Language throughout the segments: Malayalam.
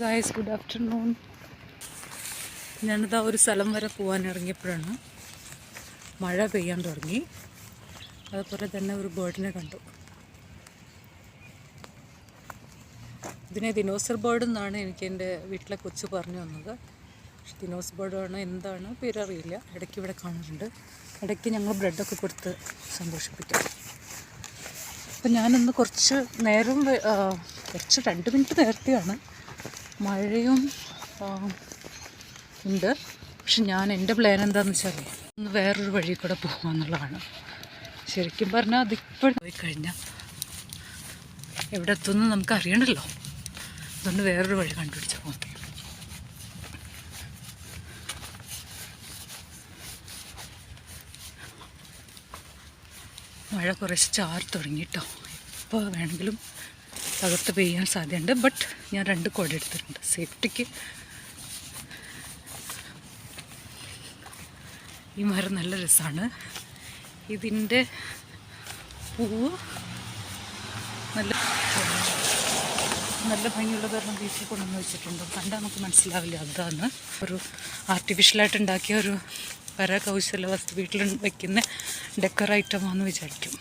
ഗായ്സ് ഗുഡ് ആഫ്റ്റർനൂൺ ഞാനിതാ ഒരു സ്ഥലം വരെ പോകാൻ ഇറങ്ങിയപ്പോഴാണ്. മഴ പെയ്യാൻ തുടങ്ങി. അതുപോലെ തന്നെ ഒരു ബേർഡിനെ കണ്ടു. ഇതിനെ ദിനോസർ ബേർഡ് എന്നാണ് എനിക്ക് എന്റെ വീട്ടിലെ കൊച്ചു പറഞ്ഞു തന്നത്. പക്ഷെ ദിനോസ് ബേർഡാണ് എന്താണ് പേരറിയില്ല. ഇടയ്ക്ക് ഇവിടെ കാണുന്നുണ്ട് ഇടയ്ക്ക് ഞങ്ങൾ ബ്രെഡൊക്കെ കൊടുത്ത് സന്തോഷിപ്പിക്കും. അപ്പം ഞാനൊന്ന് കുറച്ച് നേരം കുറച്ച് രണ്ട് മിനിറ്റ് നേരത്തെയാണ് മഴയും ഉണ്ട്. പക്ഷെ ഞാൻ എന്റെ പ്ലാൻ എന്താണെന്ന് വെച്ചാൽ ഒന്ന് വേറൊരു വഴി കൂടെ പോകാമെന്നുള്ളതാണ് ശരിക്കും പറഞ്ഞാൽ അതിപ്പോഴും പോയി കഴിഞ്ഞാൽ എവിടെ എത്തുമെന്ന് നമുക്ക് അറിയണമല്ലോ അതുകൊണ്ട് വേറൊരു വഴി കണ്ടുപിടിച്ച പോകുന്നു മഴ കുറച്ച് ചാർ തുടങ്ങി കേട്ടോ ഇപ്പോൾ വേണമെങ്കിലും തകർത്ത് പെയ്യാൻ സാധ്യതയുണ്ട്. ബട്ട് ഞാൻ രണ്ട് കുട എടുത്തിട്ടുണ്ട്. സേഫ്റ്റിക്ക് ഈ മരം നല്ല രസമാണ്. ഇതിന്റെ പൂവ് നല്ല നല്ല ഭംഗിയുള്ള കാരണം വീട്ടിൽ കൊണ്ടുവന്ന് വെച്ചിട്ടുണ്ട്. കണ്ടാൽ നമുക്ക് മനസ്സിലാവില്ല അതാണ്. ഒരു ആർട്ടിഫിഷ്യലായിട്ട് ഉണ്ടാക്കിയ ഒരു കരകൗശല വസ്തു വീട്ടിൽ വയ്ക്കുന്ന ഡെക്കർ ഐറ്റമാണെന്ന് വിചാരിക്കും.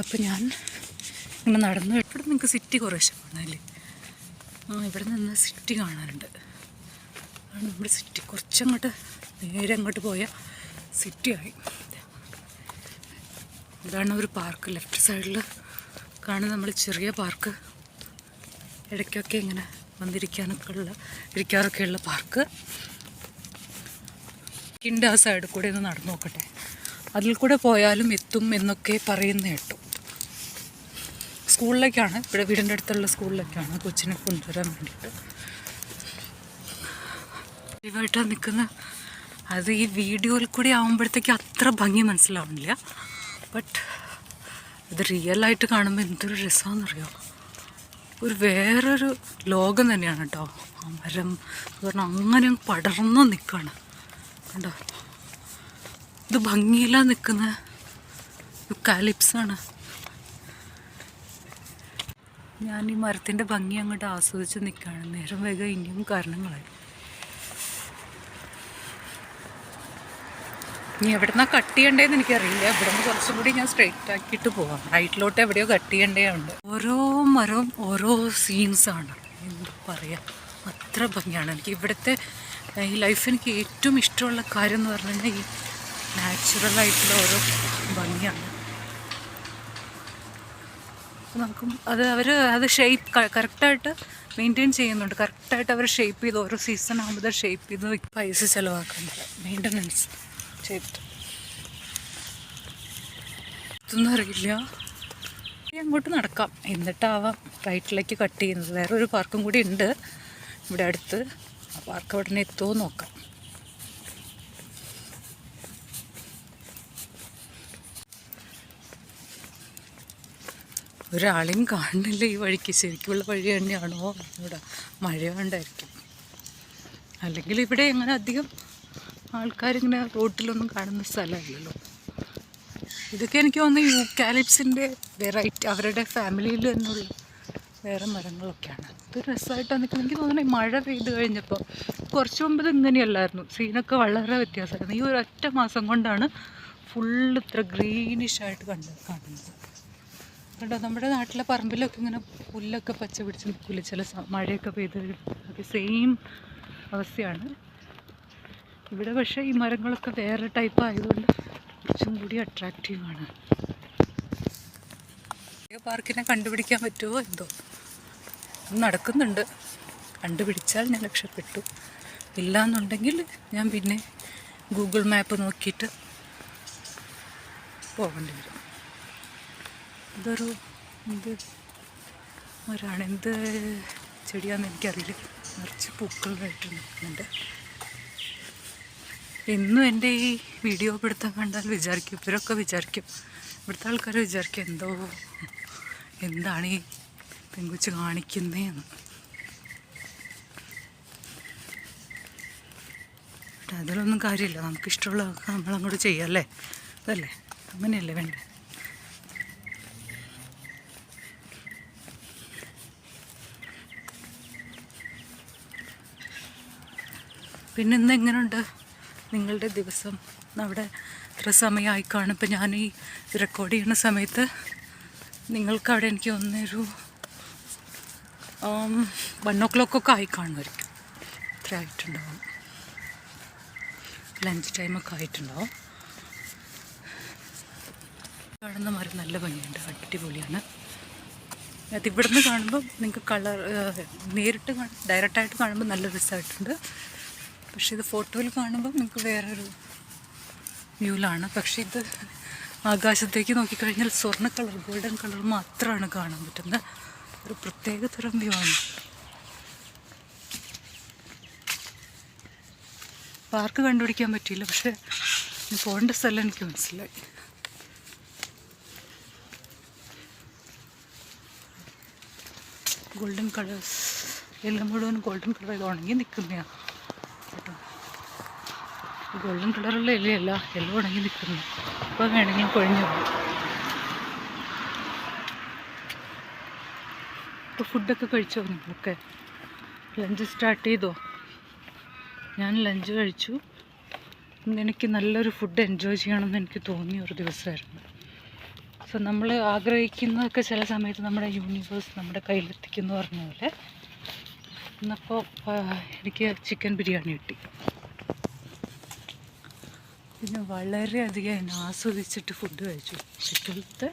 അപ്പം ഞാൻ ഇങ്ങനെ നടന്നു. ഇവിടെ നിങ്ങൾക്ക് സിറ്റി കുറേശ്ശെ കാണാല്ലേ ആ ഇവിടെ നിന്ന് സിറ്റി കാണാനുണ്ട്. ആണ് നമ്മുടെ സിറ്റി കുറച്ചങ്ങോട്ട് നേരെ അങ്ങോട്ട് പോയ സിറ്റിയായി ഇതാണ് ഒരു പാർക്ക് ലെഫ്റ്റ് സൈഡിൽ കാണുന്ന നമ്മൾ ചെറിയ പാർക്ക് ഇടയ്ക്കൊക്കെ ഇങ്ങനെ വന്നിരിക്കാനൊക്കെ ഉള്ള ഇരിക്കാറൊക്കെ ഉള്ള പാർക്ക് കിണ്ടാ ആ സൈഡിൽ കൂടെ ഒന്ന് നടന്നു നോക്കട്ടെ. അതിൽ കൂടെ പോയാലും എത്തും എന്നൊക്കെ പറയുന്ന കേട്ടു. സ്കൂളിലേക്കാണ്. ഇവിടെ വീടിന്റെ അടുത്തുള്ള സ്കൂളിലേക്കാണ് കൊച്ചിനെ കൊണ്ടുവരാൻ വേണ്ടിയിട്ട്. ഇവായിട്ടാണ് നിൽക്കുന്ന അത് ഈ വീഡിയോയിൽ കൂടി ആകുമ്പോഴത്തേക്ക് അത്ര ഭംഗി മനസ്സിലാവുന്നില്ല. ബട്ട് ഇത് റിയലായിട്ട് കാണുമ്പോൾ എന്തൊരു രസമാണെന്നറിയോ? ഒരു വേറൊരു ലോകം തന്നെയാണ് കേട്ടോ. ആ മരം എന്ന് പറഞ്ഞാൽ അങ്ങനെ പടർന്ന് നിൽക്കുകയാണ്. കണ്ടോ? ഇത് ഭംഗിയിലാണ് നിൽക്കുന്ന കാലിപ്സാണ് ഞാൻ ഈ മരത്തിന്റെ ഭംഗി അങ്ങോട്ട് ആസ്വദിച്ച് നിൽക്കുകയാണ്. നേരം വേഗം ഇനിയും കാരണങ്ങളായി. ഇനി എവിടെന്നാ കട്ട് ചെയ്യണ്ടേന്ന് എനിക്കറിയില്ല. ഇവിടെ നിന്ന് കുറച്ചും കൂടി ഞാൻ സ്ട്രെയിറ്റ് ആക്കിയിട്ട് പോവാം. റൈറ്റിലോട്ട് എവിടെയോ കട്ട് ചെയ്യണ്ടേ ഉണ്ട് ഓരോ മരവും ഓരോ സീൻസാണ് എന്താ പറയുക അത്ര ഭംഗിയാണ്. എനിക്ക് ഇവിടുത്തെ ഈ ലൈഫ് എനിക്ക് ഏറ്റവും ഇഷ്ടമുള്ള കാര്യം എന്ന് പറഞ്ഞാൽ കഴിഞ്ഞാൽ ഈ നാച്ചുറലായിട്ടുള്ള ഓരോ ഭംഗിയാണ്. നമുക്ക് അത് അവർ അത് ഷേപ്പ് കറക്റ്റായിട്ട് മെയിന്റെയിൻ ചെയ്യുന്നുണ്ട്. കറക്റ്റായിട്ട് അവർ ഷേപ്പ് ചെയ്ത് ഓരോ സീസൺ ആകുമ്പോൾ ഷേപ്പ് ചെയ്ത്. പൈസ ചിലവാക്കുന്നില്ല മെയിന്റനൻസ് ചെയ്തിട്ട്. ഇതൊന്നും അറിയില്ല. അങ്ങോട്ട് നടക്കാം. എന്നിട്ടാവാം. റൈറ്റിലേക്ക് കട്ട് ചെയ്യുന്നത്. വേറെ ഒരു പാർക്കും കൂടി ഉണ്ട്. ഇവിടെ അടുത്ത്. ആ പാർക്ക് ഉടനെ എത്തുമോ നോക്കാം. ഒരാളെയും കാണുന്നില്ല ഈ വഴിക്ക്. ശരിക്കുള്ള വഴി തന്നെയാണോ ഇവിടെ മഴ കൊണ്ടായിരിക്കും. അല്ലെങ്കിൽ ഇവിടെ എങ്ങനെ അധികം ആൾക്കാരിങ്ങനെ റോട്ടിലൊന്നും കാണുന്ന സ്ഥലമല്ലല്ലോ. ഇതൊക്കെ എനിക്ക് തോന്നുന്നു യൂക്കാലിപ്സിന്റെ വെറൈറ്റി അവരുടെ ഫാമിലിയിൽ തന്നെയുള്ള വേറെ മരങ്ങളൊക്കെയാണ്. ഇത് രസമായിട്ട് നിൽക്കുന്നത്. എനിക്ക് തോന്നുന്നു ഈ മഴ പെയ്ത് കഴിഞ്ഞപ്പോൾ കുറച്ച് മുമ്പ് ഇങ്ങനെയല്ലായിരുന്നു. സീനൊക്കെ വളരെ വ്യത്യാസമായിരുന്നു. ഈ ഒരു മാസം കൊണ്ടാണ് ഫുള്ള് ഇത്ര ഗ്രീനിഷായിട്ട് കണ്ട് കാണുന്നത്. കണ്ടോ നമ്മുടെ നാട്ടിലെ പറമ്പിലൊക്കെ ഇങ്ങനെ പുല്ലൊക്കെ പച്ച പിടിച്ച് നിൽക്കില്ല ചില മഴയൊക്കെ പെയ്ത് അത് സെയിം അവസ്ഥയാണ്. ഇവിടെ പക്ഷേ ഈ മരങ്ങളൊക്കെ വേറെ ടൈപ്പ് ആയതുകൊണ്ട് കുറച്ചും കൂടി അട്രാക്റ്റീവാണ് പാർക്കിനെ കണ്ടുപിടിക്കാൻ പറ്റുമോ എന്തോ? നടക്കുന്നുണ്ട്. കണ്ടുപിടിച്ചാൽ ഞാൻ രക്ഷപ്പെട്ടു. ഇല്ല എന്നുണ്ടെങ്കിൽ ഞാൻ പിന്നെ ഗൂഗിൾ മാപ്പ് നോക്കിയിട്ട് പോകേണ്ടി വരും. ഇതൊരു എന്ത്? മരാണ് എന്ത് ചെടിയാണെന്ന് എനിക്കറിയില്ല. നിറച്ച് പൂക്കളായിട്ട് നിൽക്കുന്നുണ്ട്. എന്നും എന്റെ ഈ വീഡിയോ പിടുത്തം കണ്ടാൽ വിചാരിക്കും. ഇവരൊക്കെ വിചാരിക്കും. ഇവിടുത്തെ ആൾക്കാർ വിചാരിക്കും എന്തോ എന്താണ് ഈ പെങ്കുച്ച് കാണിക്കുന്നതെന്ന് അതിലൊന്നും കാര്യമില്ല. നമുക്കിഷ്ടമുള്ള നമ്മളങ്ങോട്ട് ചെയ്യാം അല്ലേ? അതല്ലേ? അങ്ങനെയല്ലേ വേണ്ടേ പിന്നെ ഇന്ന് എങ്ങനെയുണ്ട് നിങ്ങളുടെ ദിവസം അവിടെ ഇത്ര സമയമായി കാണും ഇപ്പം ഞാൻ ഈ റെക്കോർഡ് ചെയ്യുന്ന സമയത്ത് നിങ്ങൾക്ക് അവിടെ എനിക്ക് ഒന്നൊരു വൺ ഓ ക്ലോക്കൊക്കെ ആയി കാണുമായിരിക്കും. ഇത്ര ആയിട്ടുണ്ടാവും. ലഞ്ച് ടൈമൊക്കെ ആയിട്ടുണ്ടാവും. കാണുന്ന മരം നല്ല ഭംഗിയുണ്ട്. അടിപൊളിയാണ്. അത് ഇവിടുന്ന് കാണുമ്പോൾ നിങ്ങൾക്ക് കളർ നേരിട്ട് ഡയറക്റ്റായിട്ട് കാണുമ്പോൾ നല്ല രസമായിട്ടുണ്ട് പക്ഷേ ഇത് ഫോട്ടോയിൽ കാണുമ്പോൾ നമുക്ക് വേറൊരു വ്യൂലാണ്. പക്ഷേ ഇത് ആകാശത്തേക്ക് നോക്കിക്കഴിഞ്ഞാൽ സ്വർണ കളർ ഗോൾഡൻ കളർ മാത്രമാണ് കാണാൻ പറ്റുന്നത്. ഒരു പ്രത്യേക തരം വ്യൂ ആണ്. പാർക്ക് കണ്ടുപിടിക്കാൻ പറ്റിയില്ല പക്ഷേ പോകേണ്ട സ്ഥലം എനിക്ക് മനസ്സിലായി. ഗോൾഡൻ കളേഴ്സ് എല്ലാം മുഴുവൻ ഗോൾഡൻ കളർ ഉണങ്ങി നിൽക്കുന്നതാണ്. ഗോൾഡൻ കളറുള്ള ഇലയല്ല എല്ലാം ഉണങ്ങി നിൽക്കുന്നു. അപ്പോൾ വേണമെങ്കിൽ കൊഴിഞ്ഞു പോകും. ഇപ്പോൾ ഫുഡൊക്കെ കഴിച്ചോ നിങ്ങളൊക്കെ? ലഞ്ച് സ്റ്റാർട്ട് ചെയ്തോ? ഞാൻ ലഞ്ച് കഴിച്ചു. എനിക്ക് നല്ലൊരു ഫുഡ് എൻജോയ് ചെയ്യണമെന്ന് എനിക്ക് തോന്നിയ ഒരു ദിവസമായിരുന്നു. സോ നമ്മൾ ആഗ്രഹിക്കുന്നതൊക്കെ ചില സമയത്ത് നമ്മുടെ യൂണിവേഴ്സ് നമ്മുടെ കയ്യിലെത്തിക്കുന്നു പറഞ്ഞ പോലെ. ഇന്നപ്പോൾ എനിക്ക് ചിക്കൻ ബിരിയാണി കിട്ടി. പിന്നെ വളരെയധികം ആസ്വദിച്ചിട്ട് ഫുഡ് കഴിച്ചു. ചുറ്റത്തെ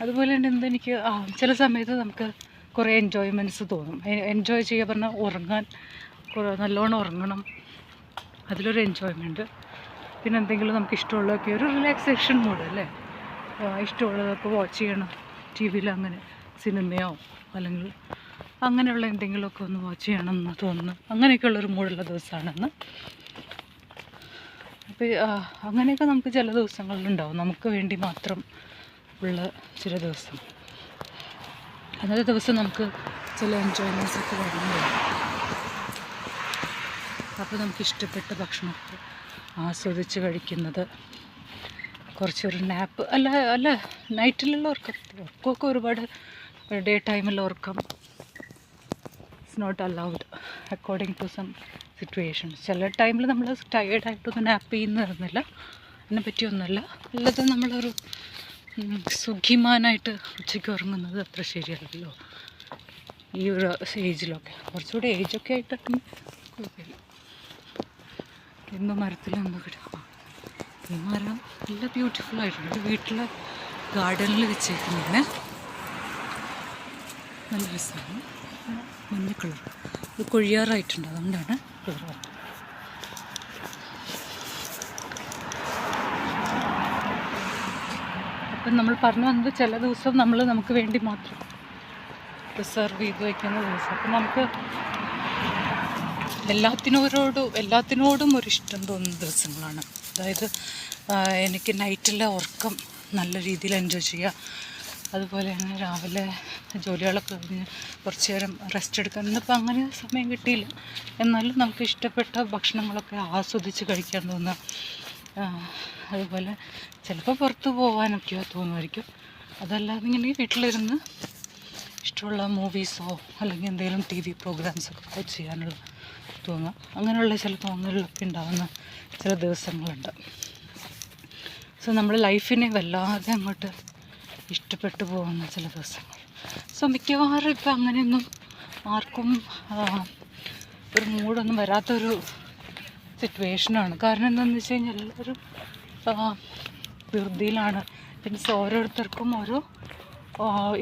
അതുപോലെ തന്നെ എന്താ എനിക്ക് ആ, ചില സമയത്ത് നമുക്ക് കുറേ എൻജോയ്മെന്റ്സ് തോന്നും. എൻജോയ് ചെയ്യുക പറഞ്ഞാൽ ഉറങ്ങാൻ കുറേ നല്ലോണം ഉറങ്ങണം. അതിലൊരു എൻജോയ്മെന്റ് പിന്നെ എന്തെങ്കിലും നമുക്ക് ഇഷ്ടമുള്ളതൊക്കെ ഒരു റിലാക്സേഷൻ മൂഡ് അല്ലേ? ഇഷ്ടമുള്ളതൊക്കെ വാച്ച് ചെയ്യണം. ടി വിയിൽ അങ്ങനെ സിനിമയോ അല്ലെങ്കിൽ അങ്ങനെയുള്ള എന്തെങ്കിലുമൊക്കെ ഒന്ന് വാച്ച് ചെയ്യണം എന്ന് തോന്നുന്നു. അങ്ങനെയൊക്കെയുള്ളൊരു മൂഡുള്ള ദിവസമാണെന്ന് അപ്പോൾ അങ്ങനെയൊക്കെ നമുക്ക് ചില ദിവസങ്ങളിലുണ്ടാവും നമുക്ക് വേണ്ടി മാത്രം ഉള്ള ചില ദിവസം. അന്നത്തെ ദിവസം നമുക്ക് ചില എൻജോയ്മെന്റ്സ് ഒക്കെ വരുന്നുണ്ട് അപ്പോൾ നമുക്ക് ഇഷ്ടപ്പെട്ട ഭക്ഷണമൊക്കെ ആസ്വദിച്ച് കഴിക്കുന്നത് കുറച്ചൊരു നാപ്പ് അല്ല അല്ല നൈറ്റിലുള്ള ഉറക്കം ഉറക്കമൊക്കെ ഒരുപാട് ഡേ ടൈമിൽ ഉറക്കം not allowed according to some situations ചില ടൈമിൽ നമ്മൾ ടയേർഡായിട്ടൊന്നും നാപ്പ് ചെയ്യുന്നില്ല അതിനെ പറ്റിയൊന്നുമല്ല അല്ലാതെ നമ്മളൊരു സുഖിമാനായിട്ട് ഉച്ചയ്ക്ക് ഉറങ്ങുന്നത് അത്ര ശരിയല്ലല്ലോ. ഈ ഒരു ഏജിലൊക്കെ കുറച്ചുകൂടി ഏജൊക്കെ ആയിട്ടൊക്കെ കുഴപ്പമില്ല. എന്തോ മരത്തിൽ എന്തോ കിടക്കും ഈ മരം നല്ല ബ്യൂട്ടിഫുൾ ആയിട്ടുണ്ട്. വീട്ടിലെ ഗാർഡനിൽ വെച്ചേക്കുന്നതിന് നല്ല രസമാണ്. മഞ്ഞ കളർ ഇത് കൊഴിയാറായിട്ടുണ്ട്. അതുകൊണ്ടാണ് അപ്പം നമ്മൾ പറഞ്ഞു വന്നത് ചില ദിവസം നമ്മൾ നമുക്ക് വേണ്ടി മാത്രം റിസർവ് ചെയ്ത് വയ്ക്കുന്ന ദിവസം. അപ്പം നമുക്ക് എല്ലാത്തിനോരോടും എല്ലാത്തിനോടും ഒരു ഇഷ്ടം തോന്നുന്ന ദിവസങ്ങളാണ്. അതായത് എനിക്ക് നൈറ്റിലെ ഉറക്കം നല്ല രീതിയിൽ എൻജോയ് ചെയ്യുക. അതുപോലെ തന്നെ രാവിലെ ജോലികളൊക്കെ കഴിഞ്ഞ് കുറച്ച് നേരം റെസ്റ്റ് എടുക്കാൻ. ഇന്നിപ്പോൾ അങ്ങനെ സമയം കിട്ടിയില്ല. എന്നാലും നമുക്ക് ഇഷ്ടപ്പെട്ട ഭക്ഷണങ്ങളൊക്കെ ആസ്വദിച്ച് കഴിക്കാൻ തോന്നുക. അതുപോലെ ചിലപ്പോൾ പുറത്ത് പോകാനൊക്കെയോ തോന്നുമായിരിക്കും. അതല്ലാതെ ഇങ്ങനെ വീട്ടിലിരുന്ന് ഇഷ്ടമുള്ള മൂവീസോ അല്ലെങ്കിൽ എന്തെങ്കിലും ടി വി പ്രോഗ്രാംസൊക്കെ ചെയ്യാനുള്ള തോന്നുക. അങ്ങനെയുള്ള ചില തോന്നലുകളൊക്കെ ഉണ്ടാകുന്ന ചില ദിവസങ്ങളുണ്ട്. സോ നമ്മുടെ ലൈഫിനെ വല്ലാതെ അങ്ങോട്ട് ഇഷ്ടപ്പെട്ടു പോകുന്ന ചില ദിവസങ്ങൾ. സോ മിക്കവാറും ഇപ്പം അങ്ങനെയൊന്നും ആർക്കും ഒരു മൂടൊന്നും വരാത്തൊരു സിറ്റുവേഷനാണ് കാരണം എന്താണെന്ന് വെച്ച് കഴിഞ്ഞാൽ എല്ലാവരും ധൃതിയിലാണ്. പിന്നെ ഓരോരുത്തർക്കും ഓരോ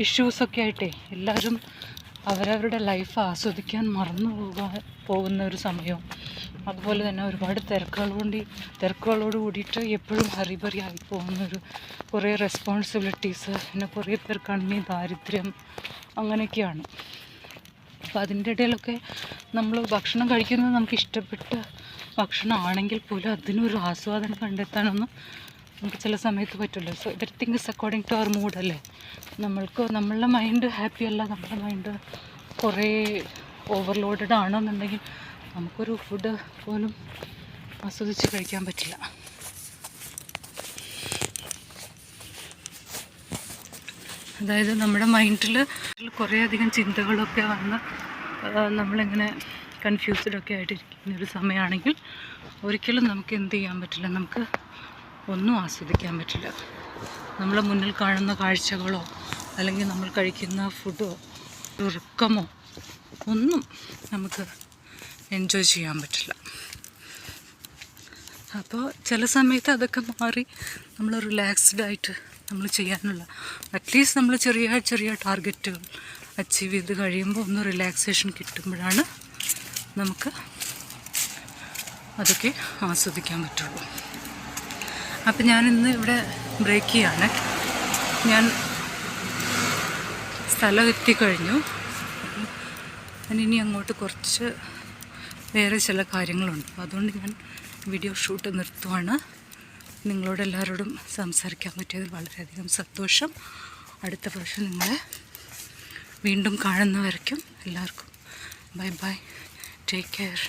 ഇഷ്യൂസൊക്കെ ആയിട്ടേ എല്ലാവരും അവരവരുടെ ലൈഫ് ആസ്വദിക്കാൻ മറന്നു പോകാൻ പോകുന്ന ഒരു സമയവും അതുപോലെ തന്നെ ഒരുപാട് തിരക്കുകൾ കൊണ്ട് തിരക്കുകളോട് കൂടിയിട്ട് എപ്പോഴും ഹറിബറി ആയി പോകുന്ന ഒരു കുറേ റെസ്പോൺസിബിലിറ്റീസ് പിന്നെ കുറേ പേർക്കാണെങ്കിൽ ദാരിദ്ര്യം അങ്ങനെയൊക്കെയാണ്. അപ്പോൾ അതിന്റെ ഇടയിലൊക്കെ നമ്മൾ ഭക്ഷണം കഴിക്കുന്നത് നമുക്ക് ഇഷ്ടപ്പെട്ട ഭക്ഷണമാണെങ്കിൽ പോലും അതിനൊരു ആസ്വാദനം കണ്ടെത്താനൊന്നും നമുക്ക് ചില സമയത്ത് പറ്റില്ല. So everything is according to our mood അല്ലേ? നമ്മൾക്ക് നമ്മളുടെ മൈൻഡ് ഹാപ്പി അല്ല നമ്മുടെ മൈൻഡ് കുറേ ഓവർലോഡഡ് ആണെന്നുണ്ടെങ്കിൽ നമുക്കൊരു ഫുഡ് പോലും ആസ്വദിച്ച് കഴിക്കാൻ പറ്റില്ല. അതായത് നമ്മുടെ മൈൻഡിൽ കുറേയധികം ചിന്തകളൊക്കെ വന്ന് നമ്മളിങ്ങനെ കൺഫ്യൂസ്ഡൊക്കെ ആയിട്ടിരിക്കുന്ന ഒരു സമയമാണെങ്കിൽ ഒരിക്കലും നമുക്ക് എന്ത് ചെയ്യാൻ പറ്റില്ല. നമുക്ക് ഒന്നും ആസ്വദിക്കാൻ പറ്റില്ല. നമ്മളെ മുന്നിൽ കാണുന്ന കാഴ്ചകളോ അല്ലെങ്കിൽ നമ്മൾ കഴിക്കുന്ന ഫുഡോ ഉറക്കമോ ഒന്നും നമുക്ക് എൻജോയ് ചെയ്യാൻ പറ്റില്ല. അപ്പോൾ ചില സമയത്ത് അതൊക്കെ മാറി നമ്മൾ റിലാക്സ്ഡ് ആയിട്ട് നമ്മൾ ചെയ്യാനുള്ള അറ്റ്ലീസ്റ്റ് നമ്മൾ ചെറിയ ചെറിയ ടാർഗറ്റുകൾ അച്ചീവ് ചെയ്ത് കഴിയുമ്പോൾ ഒന്ന് റിലാക്സേഷൻ കിട്ടുമ്പോഴാണ് നമുക്ക് അതൊക്കെ ആസ്വദിക്കാൻ പറ്റുള്ളൂ. അപ്പം ഞാനിന്ന് ഇവിടെ ബ്രേക്ക് ചെയ്യാണ്. ഞാൻ സ്ഥലം എത്തിക്കഴിഞ്ഞു ഞാനിനി അങ്ങോട്ട് കുറച്ച് വേറെ ചില കാര്യങ്ങളുണ്ട്. അതുകൊണ്ട് ഞാൻ വീഡിയോ ഷൂട്ട് നിർത്തുവാണ്. നിങ്ങളോട് എല്ലാവരോടും സംസാരിക്കാൻ പറ്റിയതിൽ വളരെയധികം സന്തോഷം. അടുത്ത പ്രാവശ്യം നിങ്ങളെ വീണ്ടും കാണുന്നവരയ്ക്കും എല്ലാവർക്കും ബൈ ബൈ ടേക്ക് കെയർ